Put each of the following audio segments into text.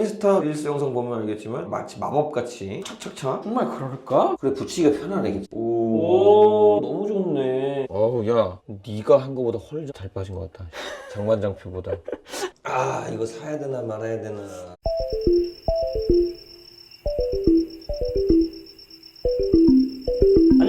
인스타 릴스 영상 보면 알겠지만 마치 마법같이 착착착. 정말 그럴까? 그래 붙이기가 편하네 오, 오. 너무 좋네. 어우 야 네가 한 거보다 훨씬 잘 빠진 것 같다. 장관장표보다. 아 이거 사야 되나 말아야 되나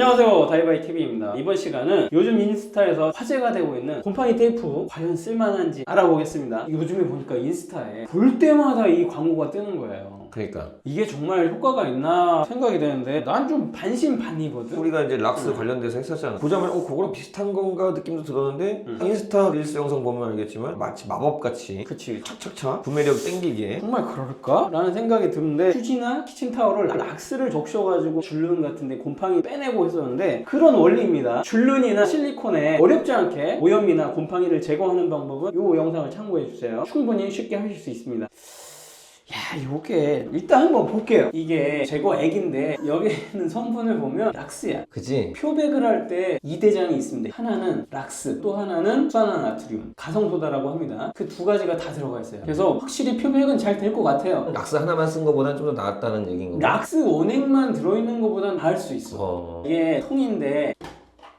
안녕하세요 다이바이 TV입니다. 이번 시간은 요즘 인스타에서 화제가 되고 있는 곰팡이 테이프 과연 쓸만한지 알아보겠습니다. 요즘에 보니까 인스타에 볼 때마다 이 광고가 뜨는 거예요 그러니까. 이게 정말 효과가 있나 생각이 되는데 난 좀 반신반의거든. 우리가 이제 락스 음. 관련돼서 했었잖아. 보자면 어 그거랑 비슷한 건가 느낌도 들었는데 음. 인스타 릴스 영상 보면 알겠지만 마치 마법같이 그치. 착착착 구매력 땡기게. 정말 그럴까? 라는 생각이 드는데 휴지나 키친타올을 락스를 적셔가지고 줄눈 같은데 곰팡이 빼내고 했었는데 그런 원리입니다. 줄눈이나 실리콘에 어렵지 않게 오염이나 곰팡이를 제거하는 방법은 이 영상을 참고해주세요. 충분히 쉽게 하실 수 있습니다 야, 요게 일단 한번 볼게요. 이게 제거액인데 여기 있는 성분을 보면 락스야. 그지? 표백을 할 때 이 대장이 있습니다. 하나는 락스, 또 하나는 수산화나트륨, 가성소다라고 합니다. 그 두 가지가 다 들어가 있어요. 그래서 확실히 표백은 잘 될 것 같아요. 락스 하나만 쓴 거보다는 좀더 나았다는 얘기인 거고 락스 원액만 들어있는 것보단 나을 수 있어. 어. 이게 통인데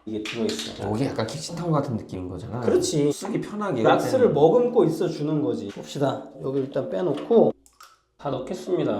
이게 들어있어. 여기 약간 키친타올 같은 느낌인 거잖아 그렇지. 쓰기 편하게 락스를 머금고 있어 주는 거지. 봅시다. 여기 일단 빼놓고 다 넣겠습니다.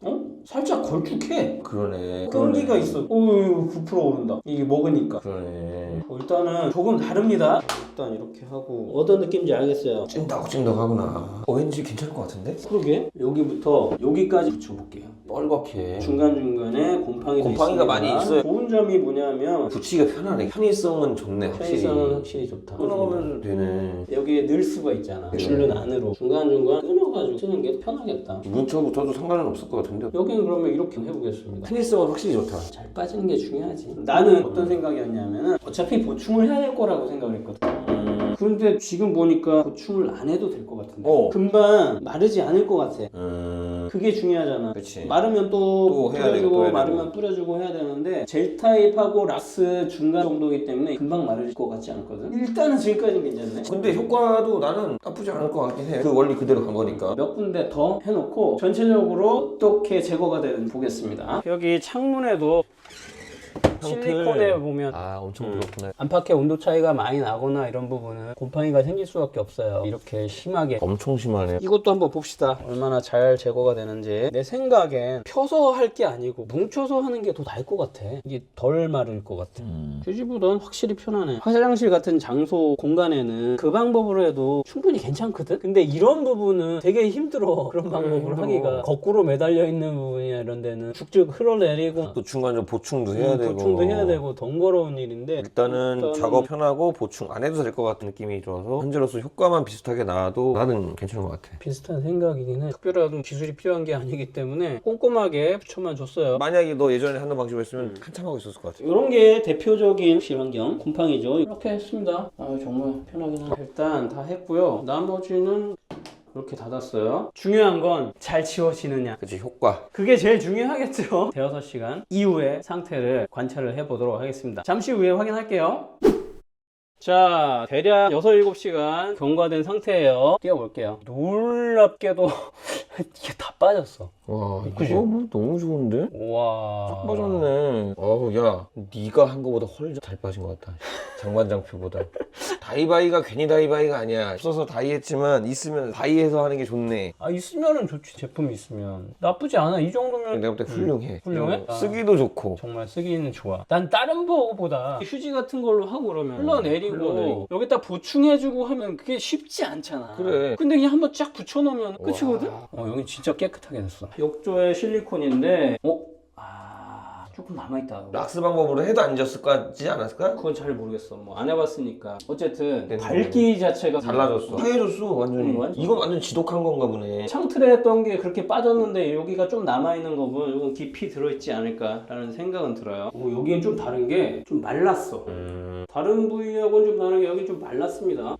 어? 살짝 걸쭉해. 그러네 끈기가 있어. 오유 부풀어 오른다. 이게 먹으니까. 그러네 어, 일단은 조금 다릅니다. 일단 이렇게 하고 어떤 느낌인지 알겠어요. 찐덕찐덕하구나 어 왠지 괜찮을 것 같은데? 그러게 여기부터 여기까지 붙여볼게요. 뻘겋게 중간 중간에 곰팡이도 곰팡이가 있습니다. 많이 있어요. 좋은 점이 뭐냐면 붙이기가 편하네 편의성은 좋네 확실히 편의성은 확실히 좋다. 끊어가면 되네 여기에 넣을 수가 있잖아. 네. 줄눈 안으로 중간 중간 끊어가지고 쓰는 게 편하겠다. 문처부터도 상관은 없을 것 같은데 여기 는 그러면 이렇게 해보겠습니다. 편의성은 확실히 좋다 잘 빠지는 게 중요하지. 나는 어떤 생각이었냐면은 어차피 보충을 해야 될 거라고 생각을 했거든. 음... 그런데 지금 보니까 보충을 안 해도 될 것 같은데. 어. 금방 마르지 않을 것 같아. 음... 그게 중요하잖아. 그치 마르면 또, 또 해야 되고, 뿌려주고 또 해야 마르면. 뿌려주고 해야 되는데 젤 타입하고 락스 중간 정도이기 때문에 금방 마를 것 같지 않거든. 일단은 지금까지는 괜찮네. 근데 효과도 나는 나쁘지 않을 것 같긴 해. 그 원리 그대로 간 거니까. 몇 군데 더 해놓고 전체적으로 어떻게 제거가 되는지 보겠습니다. 여기 창문에도 실리콘에 보면 아 엄청 음. 부럽구나. 안팎의 온도 차이가 많이 나거나 이런 부분은 곰팡이가 생길 수밖에 없어요. 이렇게 심하게. 엄청 심하네. 이것도 한번 봅시다. 얼마나 잘 제거가 되는지. 내 생각엔 펴서 할 게 아니고 뭉쳐서 하는 게 더 나을 것 같아. 이게 덜 마를 것 같아. 음. 휴지보다는 확실히 편하네. 화장실 같은 장소 공간에는 그 방법으로 해도 충분히 괜찮거든? 근데 이런 부분은 되게 힘들어. 그런 방법으로 힘들어. 하기가. 거꾸로 매달려 있는 부분이나 이런 데는 쭉쭉 흘러내리고 또 중간에 보충도 해야 음, 되고. 보충 도 해야 되고 번거로운 일인데 일단은 일단은- 작업 편하고 보충 안 해도 될 것 같은 느낌이 들어서 현재로서 효과만 비슷하게 나와도 나는 괜찮은 것 같아. 비슷한 생각이긴 해. 특별한 기술이 필요한 게 아니기 때문에 꼼꼼하게 붙여만 줬어요. 만약에 너 예전에 하는 방식으로 했으면 음. 한참 하고 있었을 것 같아. 이런 게 대표적인 실환경 곰팡이죠. 이렇게 했습니다. 아 정말 편하긴 하네. 일단 다 했고요. 나머지는 이렇게 닫았어요. 중요한 건잘 지워지느냐. 그치 효과. 그게 제일 중요하겠죠. 대여섯 시간 이후의 상태를 관찰을 해보도록 하겠습니다. 잠시 후에 확인할게요. 자, 대략 6, 7시간 경과된 상태예요. 띄워볼게요. 놀랍게도 이게 다 빠졌어. 와 그지? 이거 뭐 너무 좋은데? 와. 딱 빠졌네. 어우 야 네가 한 거보다 훨씬 잘 빠진 것 같다. 장관장표보다. 다이바이가 괜히 다이바이가 아니야. 없어서 다이했지만 있으면 다이해서 하는 게 좋네. 아, 있으면은 좋지. 제품이 있으면. 나쁘지 않아. 이 정도면 내가 볼때 훌륭해. 훌륭해? 어, 쓰기도 좋고. 정말 쓰기는 좋아. 난 다른 거보다 휴지 같은 걸로 하고 그러면 흘러내리고 흘러내리고. 여기다 보충해주고 하면 그게 쉽지 않잖아. 그래. 근데 그냥 한번 쫙 붙여놓으면 끝이거든? 와. 어, 여기 진짜 깨끗하게 됐어. 욕조에 실리콘인데, 어? 아, 조금 남아있다. 락스 방법으로 해도 안 졌을까지 않았을까? 그건 잘 모르겠어. 뭐 안 해봤으니까. 어쨌든 네, 밝기 자체가 달라졌어. 하얘졌어 완전히. 음, 완전. 이건 완전 지독한 건가 보네. 창틀에 했던 게 그렇게 빠졌는데 여기가 좀 남아있는 거 보면 이건 깊이 들어있지 않을까라는 생각은 들어요. 오, 여기는 좀 다른 게 좀 말랐어. 음. 다른 부위하고는 좀 다른 게 여기 좀 말랐습니다.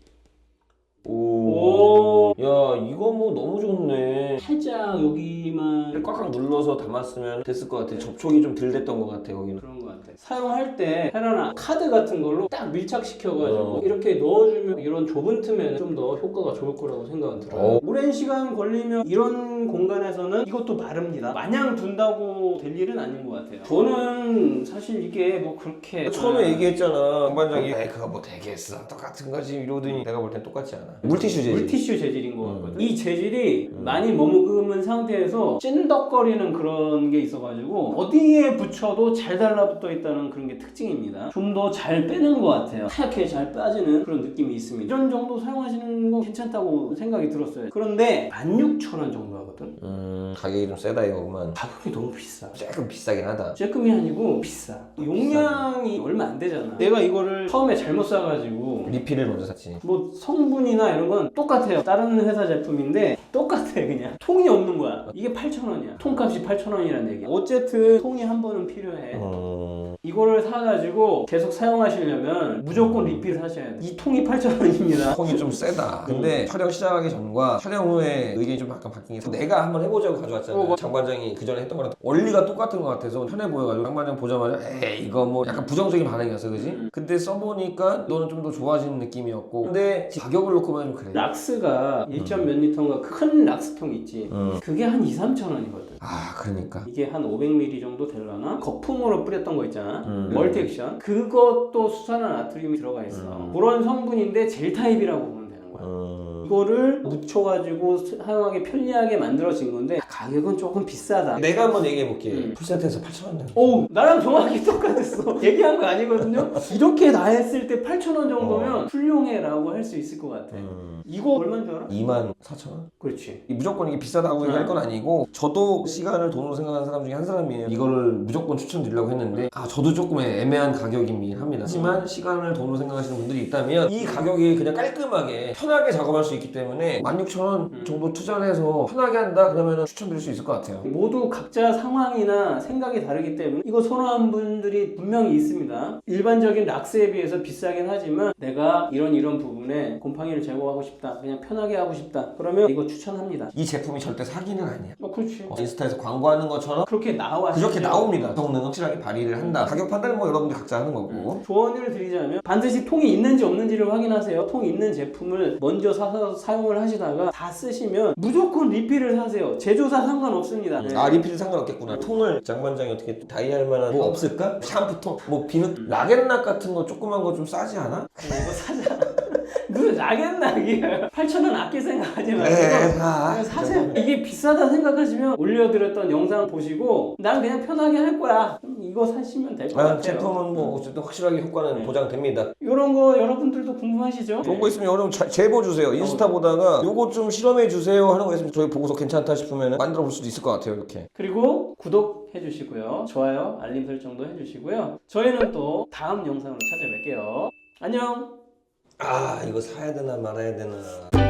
오. 오. 야 이거 뭐 너무 좋네. 살짝 여기만 꽉꽉 눌러서 담았으면 됐을 것 같아. 접촉이 좀 덜 됐던 것 같아 거기는. 그런 것 같아. 사용할 때 헤라나 카드 같은 걸로 딱 밀착시켜가지고 어. 이렇게 넣어주면 이런 좁은 틈에는 좀 더 효과가 좋을 거라고 생각은 들어요. 어. 오랜 시간 걸리면 이런 공간에서는 이것도 마릅니다. 마냥 둔다고 될 일은 아닌 것 같아요. 저는 사실 이게 뭐 그렇게 처음에 얘기했잖아 장반장이 에이 그거 뭐 되겠어 똑같은 거지 이러더니 내가 볼 땐 똑같지 않아 물티슈 재질 물티슈 재질인 것 음. 같거든. 이 재질이 음. 많이 머금은 상태에서 찐덕거리는 그런 게 있어가지고 어디에 붙여도 잘 달라붙어 있다는 그런 게 특징입니다. 좀 더 잘 빼는 것 같아요. 하얗게 잘 빠지는 그런 느낌이 있습니다. 이런 정도 사용하시는 거 괜찮다고 생각이 들었어요. 그런데 16,000원 정도 하거든. 음 가격이 좀 세다 이거구만 가격이 너무 비싸. 조금 비싸긴 하다 쬐끔이 아니고 비싸. 용량이 얼마 안 되잖아. 내가 이거를 처음에 잘못 사가지고 리필을 먼저 샀지 뭐 성분이나 이런 건 똑같아요. 다른 회사 제품인데 똑같아 그냥. 통이 없는 거야. 이게 8,000원이야. 통값이 8,000원이란 얘기야. 어쨌든 통이 한 번은 필요해. 음... 이거를 사가지고 계속 사용하시려면 무조건 리필 하셔야 돼. 이 통이 8,000원입니다. 콩이 좀 세다 근데 촬영 시작하기 전과 촬영 후에 의견이 좀 약간 바뀐 게 내가 한번 해보자고 가져왔잖아 어, 뭐- 장반장이 그 전에 했던 거랑 원리가 똑같은 것 같아서 편해 보여가지고 장반장 보자마자 에이 이거 뭐 약간 부정적인 반응이었어 그지? 음. 근데 써보니까 너는 좀 더 좋아지는 느낌이었고 근데 가격을 놓고 보면 좀 그래 락스가 1점 몇 리터인가 큰 락스통 있지. 음. 그게 한 2, 3천 원이거든. 아 그러니까 이게 한 500ml 정도 되려나? 거품으로 뿌렸던 거 있잖아. 음. 멀티 액션. 그것도 수산화 나트륨이 들어가 있어. 음. 그런 성분인데 젤 타입이라고 보면 거야. 음... 이거를 묻혀가지고 사용하기 편리하게 만들어진 건데 가격은 조금 비싸다. 내가 한번 얘기해 볼게 음. 풀세트에서 8,000원 내오 나랑 정확히 똑같았어 얘기한 거 아니거든요 이렇게 다 했을 때 8,000원 정도면 훌륭해라고 할 수 있을 것 같아 음... 이거 얼마인 줄 알아? 2만 4천 원? 그렇지 무조건 이게 비싸다고 음. 얘기할 건 아니고 저도 시간을 돈으로 생각하는 사람 중에 한 사람이에요 이거를 무조건 추천드리려고 했는데 아 저도 조금 애매한 가격이긴 합니다 하지만 시간을 돈으로 생각하시는 분들이 있다면 이 가격이 그냥 깔끔하게 편하게 작업할 수 있기 때문에 16,000원 음. 정도 투자를 해서 편하게 한다 그러면 추천드릴 수 있을 것 같아요. 모두 각자 상황이나 생각이 다르기 때문에 이거 선호한 분들이 분명히 있습니다. 일반적인 락스에 비해서 비싸긴 하지만 내가 이런 이런 부분에 곰팡이를 제거하고 싶다 그냥 편하게 하고 싶다 그러면 이거 추천합니다. 이 제품이 절대 사기는 아니야 어 그렇지. 어, 인스타에서 광고하는 것처럼 그렇게 나와 그렇게. 나옵니다. 성능은 확실하게 발휘를 한다. 가격 판단은 뭐 여러분들 각자 하는 거고. 조언을 드리자면 반드시 통이 있는지 없는지를 확인하세요. 통 있는 제품을 먼저 사서 사용을 하시다가 다 쓰시면 무조건 리필을 사세요. 제조사 상관없습니다. 네. 아 리필 상관없겠구나 통을 장반장이 어떻게 다이할 만한 뭐 없을까? 샴푸통 뭐 비누 라겐락 같은 거 조그만 거 좀 싸지 않아? 이거 사자. 무슨 락앤락이야. 8,000원 아낄 생각하지 마시고 네, 사. 그냥 사세요. 이게 비싸다 생각하시면 올려드렸던 영상 보시고 난 그냥 편하게 할 거야. 그럼 이거 사시면 될 것 아, 같아요. 제품은 뭐 어쨌든 확실하게 효과는 네. 보장됩니다. 이런 거 여러분들도 궁금하시죠? 그런 거 있으면 여러분 자- 제보 주세요. 인스타 보다가 요거 좀 실험해 주세요 하는 거 있으면 저희 보고서 괜찮다 싶으면 만들어 볼 수도 있을 것 같아요. 이렇게. 그리고 구독 해 주시고요. 좋아요, 알림 설정도 해 주시고요. 저희는 또 다음 영상으로 찾아뵐게요. 안녕! 아 이거 사야 되나 말아야 되나.